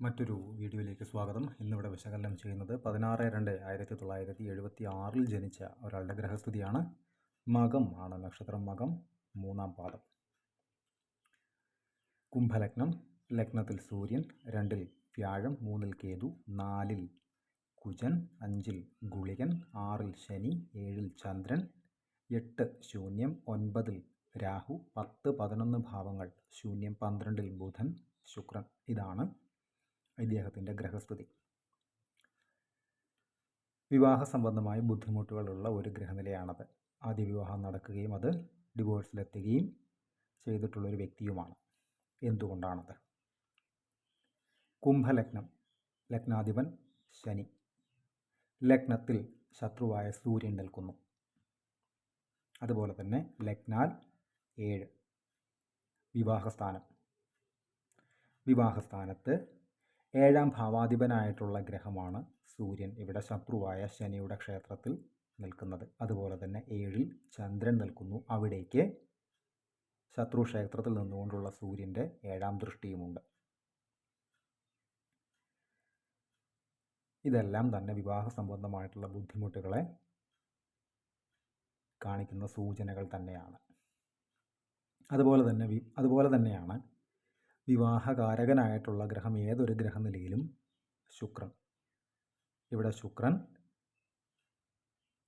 മറ്റൊരു വീഡിയോയിലേക്ക് സ്വാഗതം. ഇന്നിവിടെ വിശകലനം ചെയ്യുന്നത് പതിനാറ് രണ്ട് ആയിരത്തി തൊള്ളായിരത്തി എഴുപത്തി ആറിൽ ജനിച്ച ഒരാളുടെ ഗ്രഹസ്ഥിതിയാണ്. മകം ആണ് നക്ഷത്രം മകം. മൂന്നാം പാദം. കുംഭലഗ്നം. ലഗ്നത്തിൽ സൂര്യൻ. രണ്ടിൽ വ്യാഴം. മൂന്നിൽ കേതു. നാലിൽ കുജൻ. അഞ്ചിൽ ഗുളികൻ. ആറിൽ ശനി. ഏഴിൽ ചന്ദ്രൻ. എട്ട് ശൂന്യം. ഒൻപതിൽ രാഹു. പത്ത് പതിനൊന്ന് ഭാവങ്ങൾ. ശൂന്യം പന്ത്രണ്ടിൽ ബുധൻ. ശുക്രൻ. ഇതാണ് ഇദ്ദേഹത്തിന്റെ ഗ്രഹസ്ഥിതി. വിവാഹ സംബന്ധമായ ബുദ്ധിമുട്ടുകളുള്ള ഒരു ഗ്രഹനിലയാണത് ആദ്യ വിവാഹം നടക്കുകയും അത് ഡിവോഴ്സിലെത്തുകയും ചെയ്തിട്ടുള്ളൊരു വ്യക്തിയുമാണ്. എന്തുകൊണ്ടാണത്? കുംഭലഗ്നം. ലഗ്നാധിപൻ ശനി. ലഗ്നത്തിൽ ശത്രുവായ സൂര്യൻ നിൽക്കുന്നു. അതുപോലെ തന്നെ ലഗ്നാൽ ഏഴ്. വിവാഹസ്ഥാനം. വിവാഹസ്ഥാനത്ത് ഏഴാം ഭാവാധിപനായിട്ടുള്ള ഗ്രഹമാണ് സൂര്യൻ. ഇവിടെ ശത്രുവായ ശനിയുടെ ക്ഷേത്രത്തിൽ നിൽക്കുന്നത്. അതുപോലെ തന്നെ ഏഴിൽ ചന്ദ്രൻ നിൽക്കുന്നു. അവിടേക്ക് ശത്രു ക്ഷേത്രത്തിൽ നിന്നുകൊണ്ടുള്ള സൂര്യന്റെ ഏഴാം ദൃഷ്ടിയുമുണ്ട്. ഇതെല്ലാം തന്നെ വിവാഹ സംബന്ധമായിട്ടുള്ള ബുദ്ധിമുട്ടുകളെ കാണിക്കുന്ന സൂചനകൾ തന്നെയാണ്. അതുപോലെ തന്നെ അതുപോലെ തന്നെയാണ് വിവാഹകാരകനായിട്ടുള്ള ഗ്രഹം ഏതൊരു ഗ്രഹനിലയിലും ശുക്രൻ. ഇവിടെ ശുക്രൻ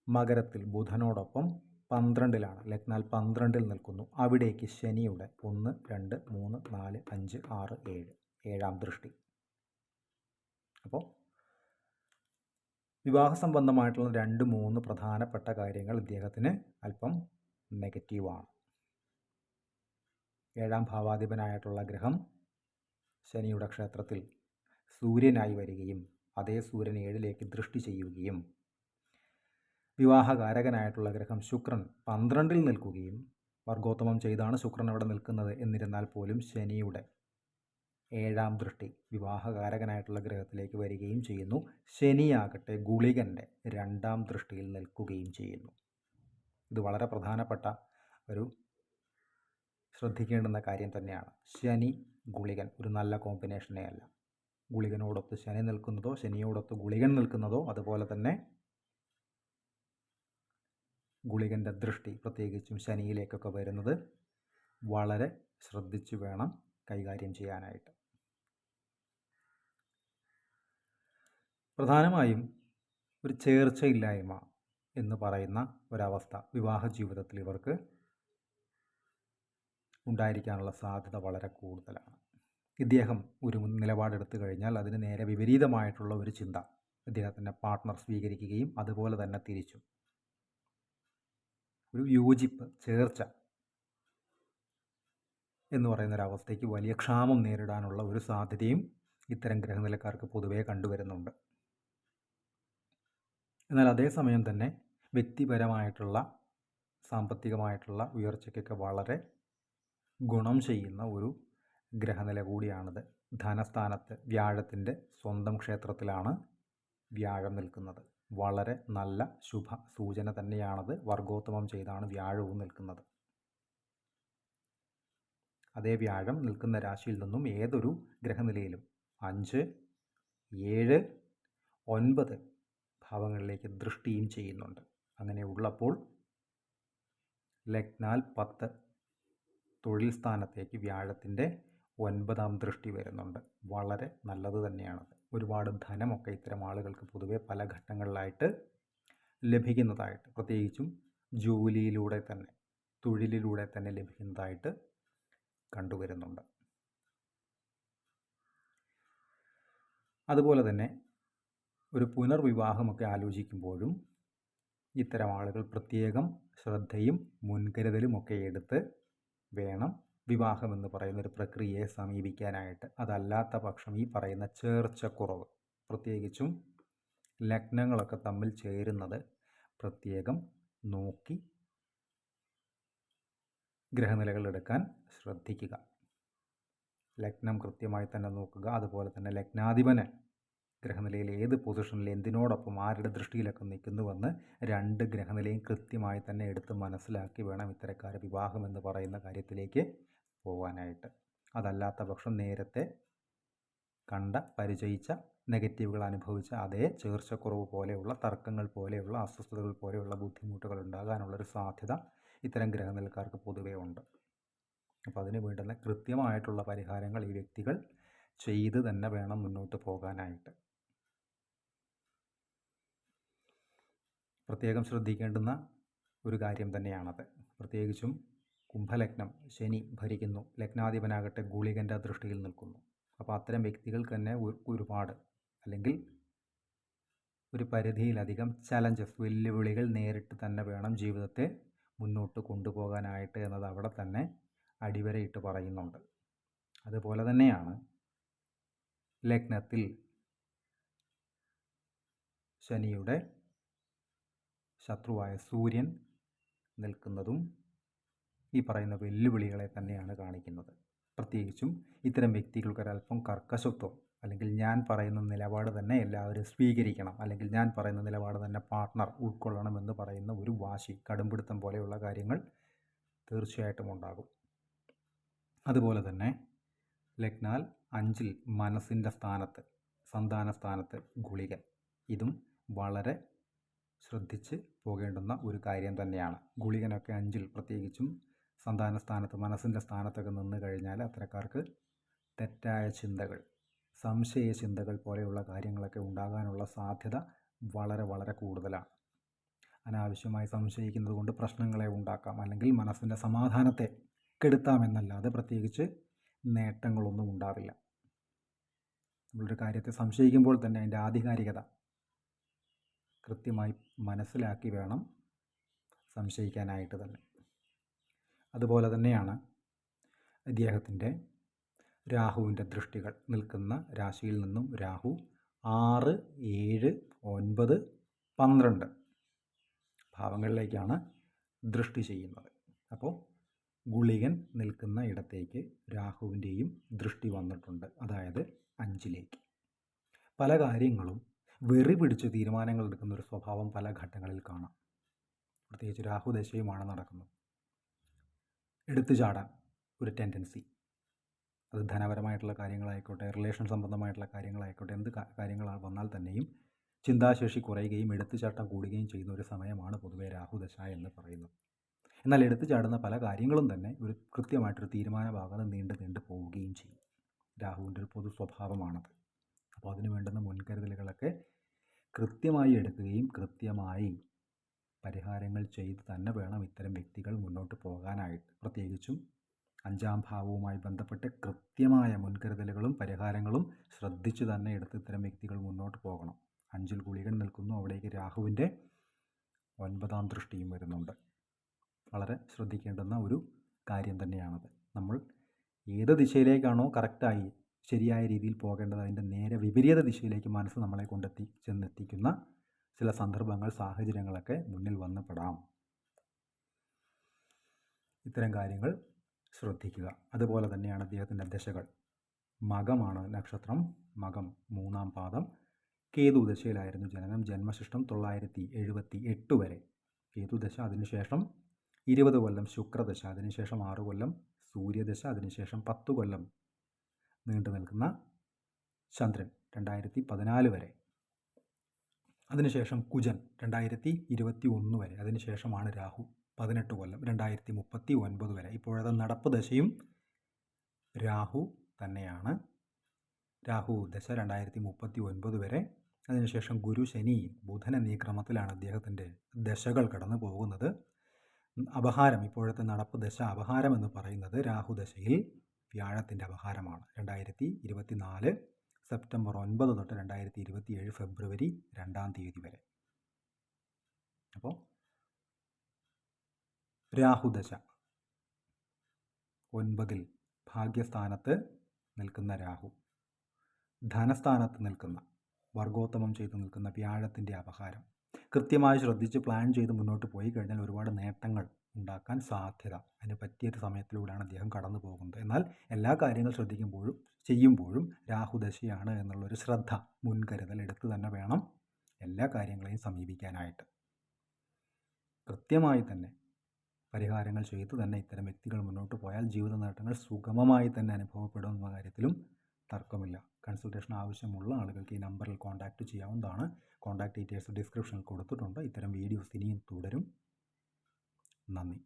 മകരത്തിൽ ബുധനോടൊപ്പം പന്ത്രണ്ടിലാണ്. ലഗ്നാൽ പന്ത്രണ്ടിൽ നിൽക്കുന്നു. അവിടേക്ക് ശനിയുടെ ഒന്ന് രണ്ട് മൂന്ന് നാല് അഞ്ച് ആറ് ഏഴ് ഏഴാം ദൃഷ്ടി. അപ്പോൾ വിവാഹ സംബന്ധമായിട്ടുള്ള രണ്ട് മൂന്ന് പ്രധാനപ്പെട്ട കാര്യങ്ങൾ ഇദ്ദേഹത്തിന് അല്പം നെഗറ്റീവാണ്. ഏഴാം ഭാവാധിപനായിട്ടുള്ള ഗ്രഹം ശനിയുടെ ക്ഷേത്രത്തിൽ സൂര്യനായി വരികയും അതേ സൂര്യൻ ഏഴിലേക്ക് ദൃഷ്ടി ചെയ്യുകയും വിവാഹകാരകനായിട്ടുള്ള ഗ്രഹം ശുക്രൻ പന്ത്രണ്ടിൽ നിൽക്കുകയും വർഗോത്തമം ചെയ്താണ് ശുക്രൻ അവിടെ നിൽക്കുന്നത് എന്നിരുന്നാൽ പോലും ശനിയുടെ ഏഴാം ദൃഷ്ടി വിവാഹകാരകനായിട്ടുള്ള ഗ്രഹത്തിലേക്ക് വരികയും ചെയ്യുന്നു. ശനിയാകട്ടെ ഗുളികന്റെ രണ്ടാം ദൃഷ്ടിയിൽ നിൽക്കുകയും ചെയ്യുന്നു. ഇത് വളരെ പ്രധാനപ്പെട്ട ഒരു ശ്രദ്ധിക്കേണ്ടുന്ന കാര്യം തന്നെയാണ്. ശനി ഗുളികൻ ഒരു നല്ല കോമ്പിനേഷനേ അല്ല. ഗുളികനോടൊത്ത് ശനി നിൽക്കുന്നതോ ശനിയോടൊത്ത് ഗുളികൻ നിൽക്കുന്നതോ അതുപോലെ തന്നെ ഗുളികന്റെ ദൃഷ്ടി പ്രത്യേകിച്ചും ശനിയിലേക്കൊക്കെ വരുന്നത് വളരെ ശ്രദ്ധിച്ചു വേണം കൈകാര്യം ചെയ്യാനായിട്ട്. പ്രധാനമായും ഒരു ചേർച്ചയില്ലായ്മ എന്ന് പറയുന്ന ഒരവസ്ഥ വിവാഹ ജീവിതത്തിൽ ഇവർക്ക് ഉണ്ടായിരിക്കാനുള്ള സാധ്യത വളരെ കൂടുതലാണ്. ഇദ്ദേഹം ഒരു നിലപാടെടുത്തു കഴിഞ്ഞാൽ അതിന് നേരെ വിപരീതമായിട്ടുള്ള ഒരു ചിന്ത ഇദ്ദേഹത്തിന്റെ പാർട്ട്ണർ സ്വീകരിക്കുകയും അതുപോലെ തന്നെ തിരിച്ചും. ഒരു യോജിപ്പ് ചേർച്ച എന്ന് പറയുന്ന ഒരവസ്ഥയ്ക്ക് വലിയ ക്ഷാമം നേരിടാനുള്ള ഒരു സാധ്യതയും ഇത്തരം ഗ്രഹനിലക്കാർക്ക് പൊതുവേ കണ്ടുവരുന്നുണ്ട്. എന്നാൽ അതേസമയം തന്നെ വ്യക്തിപരമായിട്ടുള്ള സാമ്പത്തികമായിട്ടുള്ള ഉയർച്ചയ്ക്കൊക്കെ വളരെ ഗുണം ചെയ്യുന്ന ഒരു ഗ്രഹനില കൂടിയാണിത്. ധനസ്ഥാനത്ത് വ്യാഴത്തിന്റെ സ്വന്തം ക്ഷേത്രത്തിലാണ് വ്യാഴം നിൽക്കുന്നത്. വളരെ നല്ല ശുഭ സൂചന തന്നെയാണത്. വർഗോത്തമം ചെയ്താണ് വ്യാഴവും നിൽക്കുന്നത്. അതേ വ്യാഴം നിൽക്കുന്ന രാശിയിൽ നിന്നും ഏതൊരു ഗ്രഹനിലയിലും അഞ്ച് ഏഴ് ഒൻപത് ഭാവങ്ങളിലേക്ക് ദൃഷ്ടിയും ചെയ്യുന്നുണ്ട്. അങ്ങനെ ഉള്ളപ്പോൾ ലഗ്നാൽ പത്ത് തൊഴിൽ സ്ഥാനത്തേക്ക് വ്യാഴത്തിന്റെ ഒൻപതാം ദൃഷ്ടി വരുന്നുണ്ട്. വളരെ നല്ലത് തന്നെയാണ് ഒരുപാട് ധനമൊക്കെ ഇത്തരം ആളുകൾക്ക് പൊതുവെ പല ഘട്ടങ്ങളിലായിട്ട് ലഭിക്കുന്നതായിട്ട് പ്രത്യേകിച്ചും ജോലിയിലൂടെ തന്നെ തൊഴിലിലൂടെ തന്നെ ലഭിക്കുന്നതായിട്ട് കണ്ടുവരുന്നുണ്ട്. അതുപോലെ തന്നെ ഒരു പുനർവിവാഹമൊക്കെ ആലോചിക്കുമ്പോഴും ഇത്തരം ആളുകൾ പ്രത്യേകം ശ്രദ്ധയും മുൻകരുതലുമൊക്കെ എടുത്ത് വേണം. വിവാഹം എന്ന് പറയുന്ന ഒരു പ്രക്രിയയെ സമീപിക്കാനായിട്ട്. അതല്ലാത്ത പക്ഷം ഈ പറയുന്ന ചേർച്ചക്കുറവ് പ്രത്യേകിച്ചും ലഗ്നങ്ങളൊക്കെ തമ്മിൽ ചേരുന്നത് പ്രത്യേകം നോക്കി ഗ്രഹനിലകൾ എടുക്കാൻ ശ്രദ്ധിക്കുക. ലഗ്നം കൃത്യമായി തന്നെ നോക്കുക. അതുപോലെ തന്നെ ലഗ്നാധിപന് ഗ്രഹനിലയിൽ ഏത് പൊസിഷനിൽ എന്തിനോടൊപ്പം ആരുടെ ദൃഷ്ടിയിലൊക്കെ നിൽക്കുന്നുവെന്ന് രണ്ട് ഗ്രഹനിലയും കൃത്യമായി തന്നെ എടുത്ത് മനസ്സിലാക്കി വേണം ഇത്തരക്കാർ വിവാഹം എന്ന് പറയുന്ന കാര്യത്തിലേക്ക് പോകാനായിട്ട് അതല്ലാത്ത പക്ഷം നേരത്തെ കണ്ട പരിചയിച്ച നെഗറ്റീവുകൾ അനുഭവിച്ച അതേ ചേർച്ചക്കുറവ് പോലെയുള്ള തർക്കങ്ങൾ പോലെയുള്ള അസ്വസ്ഥതകൾ പോലെയുള്ള ബുദ്ധിമുട്ടുകൾ ഉണ്ടാകാനുള്ളൊരു സാധ്യത ഇത്തരം ഗ്രഹനിലക്കാർക്ക് പൊതുവേ ഉണ്ട്. അപ്പോൾ അതിന് വേണ്ടുന്ന കൃത്യമായിട്ടുള്ള പരിഹാരങ്ങൾ ഈ വ്യക്തികൾ ചെയ്ത് തന്നെ വേണം മുന്നോട്ട് പോകാനായിട്ട്. പ്രത്യേകം ശ്രദ്ധിക്കേണ്ടുന്ന ഒരു കാര്യം തന്നെയാണത്. പ്രത്യേകിച്ചും കുംഭലഗ്നം ശനി ഭരിക്കുന്നു. ലഗ്നാധിപനാകട്ടെ ഗുളികന്റെ ദൃഷ്ടിയിൽ നിൽക്കുന്നു. അപ്പോൾ അത്തരം വ്യക്തികൾക്ക് തന്നെ ഒരുപാട് അല്ലെങ്കിൽ ഒരു പരിധിയിലധികം ചലഞ്ചസ് വെല്ലുവിളികൾ നേരിട്ട് തന്നെ വേണം ജീവിതത്തെ മുന്നോട്ട് കൊണ്ടുപോകാനായിട്ട് എന്നത് അവിടെ തന്നെ അടിവരയിട്ട് പറയുന്നുണ്ട്. അതുപോലെ തന്നെയാണ് ലഗ്നത്തിൽ ശനിയുടെ ശത്രുവായ സൂര്യൻ നിൽക്കുന്നതും ഈ പറയുന്ന വെല്ലുവിളികളെ തന്നെയാണ് കാണിക്കുന്നത്. പ്രത്യേകിച്ചും ഇത്തരം വ്യക്തികൾക്ക് ഒരല്പം കർക്കശത്വം അല്ലെങ്കിൽ ഞാൻ പറയുന്ന നിലപാട് തന്നെ എല്ലാവരും സ്വീകരിക്കണം അല്ലെങ്കിൽ ഞാൻ പറയുന്ന നിലപാട് തന്നെ പാർട്ട്ണർ ഉൾക്കൊള്ളണം എന്ന് പറയുന്ന ഒരു വാശി കടുംപിടുത്തം പോലെയുള്ള കാര്യങ്ങൾ തീർച്ചയായിട്ടും ഉണ്ടാകും. അതുപോലെ തന്നെ ലഗ്നാൽ അഞ്ചിൽ മനസ്സിന്റെ സ്ഥാനത്ത് സന്താന സ്ഥാനത്ത് ഗുളികൻ. ഇതും വളരെ ശ്രദ്ധിച്ച് പോകേണ്ടുന്ന ഒരു കാര്യം തന്നെയാണ്. ഗുളികനൊക്കെ അഞ്ചിൽ പ്രത്യേകിച്ചും സന്താന സ്ഥാനത്ത് മനസ്സിന്റെ സ്ഥാനത്തൊക്കെ നിന്ന് കഴിഞ്ഞാൽ അത്തരക്കാർക്ക് തെറ്റായ ചിന്തകൾ സംശയ ചിന്തകൾ പോലെയുള്ള കാര്യങ്ങളൊക്കെ ഉണ്ടാകാനുള്ള സാധ്യത വളരെ വളരെ കൂടുതലാണ്. അനാവശ്യമായി സംശയിക്കുന്നത് കൊണ്ട് പ്രശ്നങ്ങളെ ഉണ്ടാക്കാം അല്ലെങ്കിൽ മനസ്സിന്റെ സമാധാനത്തെ കെടുത്താമെന്നല്ലാതെ പ്രത്യേകിച്ച് നേട്ടങ്ങളൊന്നും ഉണ്ടാവില്ല. നമ്മളൊരു കാര്യത്തെ സംശയിക്കുമ്പോൾ തന്നെ അതിന്റെ ആധികാരികത കൃത്യമായി മനസ്സിലാക്കി വേണം സംശയിക്കാനായിട്ട് തന്നെ. അതുപോലെ തന്നെയാണ് അദ്ദേഹത്തിന്റെ രാഹുവിന്റെ ദൃഷ്ടികൾ. നിൽക്കുന്ന രാശിയിൽ നിന്നും രാഹു ആറ് ഏഴ് ഒൻപത് പന്ത്രണ്ട് ഭാവങ്ങളിലേക്കാണ് ദൃഷ്ടി ചെയ്യുന്നത്. അപ്പോൾ ഗുളികൻ നിൽക്കുന്ന ഇടത്തേക്ക് രാഹുവിന്റെയും ദൃഷ്ടി വന്നിട്ടുണ്ട്. അതായത് അഞ്ചിലേക്ക്. പല കാര്യങ്ങളും വെറി പിടിച്ച് തീരുമാനങ്ങൾ എടുക്കുന്ന ഒരു സ്വഭാവം പല ഘട്ടങ്ങളിൽ കാണാം. പ്രത്യേകിച്ച് രാഹുദശയുമാണ് നടക്കുന്നത്. എടുത്തു ചാടാൻ ഒരു ടെൻഡൻസി അത് ധനപരമായിട്ടുള്ള കാര്യങ്ങളായിക്കോട്ടെ റിലേഷൻ സംബന്ധമായിട്ടുള്ള കാര്യങ്ങളായിക്കോട്ടെ എന്ത് കാര്യങ്ങൾ വന്നാൽ തന്നെയും ചിന്താശേഷി കുറയുകയും എടുത്തുചാട്ടം കൂടുകയും ചെയ്യുന്ന ഒരു സമയമാണ് പൊതുവെ രാഹുദശ എന്ന് പറയുന്നത്. എന്നാൽ എടുത്തു ചാടുന്ന പല കാര്യങ്ങളും തന്നെ ഒരു കൃത്യമായിട്ടൊരു തീരുമാനമാകാതെ നീണ്ടു നീണ്ടു പോവുകയും ചെയ്യും. രാഹുവിന്റെ ഒരു പൊതു സ്വഭാവമാണത്. അപ്പോൾ അതിന് വേണ്ടുന്ന മുൻകരുതലുകളൊക്കെ കൃത്യമായി എടുക്കുകയും കൃത്യമായി പരിഹാരങ്ങൾ ചെയ്ത് തന്നെ വേണം ഇത്തരം വ്യക്തികൾ മുന്നോട്ട് പോകാനായിട്ട്. പ്രത്യേകിച്ചും അഞ്ചാം ഭാവവുമായി ബന്ധപ്പെട്ട് കൃത്യമായ മുൻകരുതലുകളും പരിഹാരങ്ങളും ശ്രദ്ധിച്ചു തന്നെ എടുത്ത് ഇത്തരം വ്യക്തികൾ മുന്നോട്ട് പോകണം. അഞ്ചിൽ ഗുളികൻ നിൽക്കുന്നു അവിടേക്ക് രാഹുവിന്റെ ഒൻപതാം ദൃഷ്ടിയും വരുന്നുണ്ട്. വളരെ ശ്രദ്ധിക്കേണ്ടുന്ന ഒരു കാര്യം തന്നെയാണത്. നമ്മൾ ഏത് ദിശയിലേക്കാണോ കറക്റ്റായി ശരിയായ രീതിയിൽ പോകേണ്ടത് അതിന്റെ നേരെ വിപരീത ദിശയിലേക്ക് മനസ്സ് നമ്മളെ കൊണ്ടെത്തി ചെന്നെത്തിക്കുന്ന ചില സന്ദർഭങ്ങൾ സാഹചര്യങ്ങളൊക്കെ മുന്നിൽ വന്ന് പെടാം ഇത്തരം കാര്യങ്ങൾ ശ്രദ്ധിക്കുക. അതുപോലെ തന്നെയാണ് അദ്ദേഹത്തിന്റെ ദശകൾ. മകമാണ് നക്ഷത്രം. മകം മൂന്നാം പാദം. കേതു ദശയിലായിരുന്നു ജനനം. ജന്മശിഷ്ടം തൊള്ളായിരത്തി എഴുപത്തി എട്ട് വരെ കേതുദശ അതിനുശേഷം ഇരുപത് കൊല്ലം ശുക്രദശ അതിനുശേഷം ആറ് കൊല്ലം സൂര്യദശ അതിനുശേഷം പത്ത് കൊല്ലം നീണ്ടു നിൽക്കുന്ന ചന്ദ്രൻ രണ്ടായിരത്തി പതിനാല് വരെ. അതിനുശേഷം കുജൻ രണ്ടായിരത്തി ഇരുപത്തി ഒന്ന് വരെ. അതിനുശേഷമാണ് രാഹു പതിനെട്ട് കൊല്ലം രണ്ടായിരത്തി മുപ്പത്തി ഒൻപത് വരെ. ഇപ്പോഴത്തെ നടപ്പ് ദശയും രാഹു തന്നെയാണ്. രാഹു ദശ രണ്ടായിരത്തി മുപ്പത്തി ഒൻപത് വരെ. അതിനുശേഷം ഗുരു ശനി ബുധൻ എന്നീ ക്രമത്തിലാണ് അദ്ദേഹത്തിന്റെ ദശകൾ കടന്നു പോകുന്നത്. അപഹാരം ഇപ്പോഴത്തെ നടപ്പ് ദശ അപഹാരം എന്ന് പറയുന്നത് രാഹുദശയിൽ വ്യാഴത്തിന്റെ അപഹാരമാണ്. രണ്ടായിരത്തി ഇരുപത്തി നാല് സെപ്റ്റംബർ ഒൻപത് തൊട്ട് രണ്ടായിരത്തി ഇരുപത്തി ഏഴ് ഫെബ്രുവരി രണ്ടാം തീയതി വരെ. അപ്പോൾ രാഹുദശ ഒൻപതിൽ ഭാഗ്യസ്ഥാനത്ത് നിൽക്കുന്ന രാഹു ധനസ്ഥാനത്ത് നിൽക്കുന്ന വർഗോത്തമം ചെയ്തു നിൽക്കുന്ന വ്യാഴത്തിന്റെ അപഹാരം. കൃത്യമായി ശ്രദ്ധിച്ച് പ്ലാൻ ചെയ്ത് മുന്നോട്ട് പോയി കഴിഞ്ഞാൽ ഒരുപാട് നേട്ടങ്ങൾ ഉണ്ടാക്കാൻ സാധ്യത. അതിന് പറ്റിയൊരു സമയത്തിലൂടെയാണ് അദ്ദേഹം കടന്നു പോകുന്നത്. എന്നാൽ എല്ലാ കാര്യങ്ങൾ ശ്രദ്ധിക്കുമ്പോഴും ചെയ്യുമ്പോഴും രാഹുദശയാണ് എന്നുള്ളൊരു ശ്രദ്ധ മുൻകരുതൽ എടുത്ത് തന്നെ വേണം എല്ലാ കാര്യങ്ങളെയും സമീപിക്കാനായിട്ട്. കൃത്യമായി തന്നെ പരിഹാരങ്ങൾ ചെയ്തു തന്നെ ഇത്തരം വ്യക്തികൾ മുന്നോട്ട് പോയാൽ ജീവിത നേട്ടങ്ങൾ സുഗമമായി തന്നെ അനുഭവപ്പെടും എന്ന കാര്യത്തിലും തർക്കമില്ല. കൺസൾട്ടേഷൻ ആവശ്യമുള്ള ആളുകൾക്ക് ഈ നമ്പറിൽ കോൺടാക്റ്റ് ചെയ്യാവുന്നതാണ്. കോൺടാക്ട് ഡീറ്റെയിൽസ് ഡിസ്ക്രിപ്ഷനിൽ കൊടുത്തിട്ടുണ്ട്. ഇത്തരം വീഡിയോസ് ഇനിയും തുടരും. നന്ദി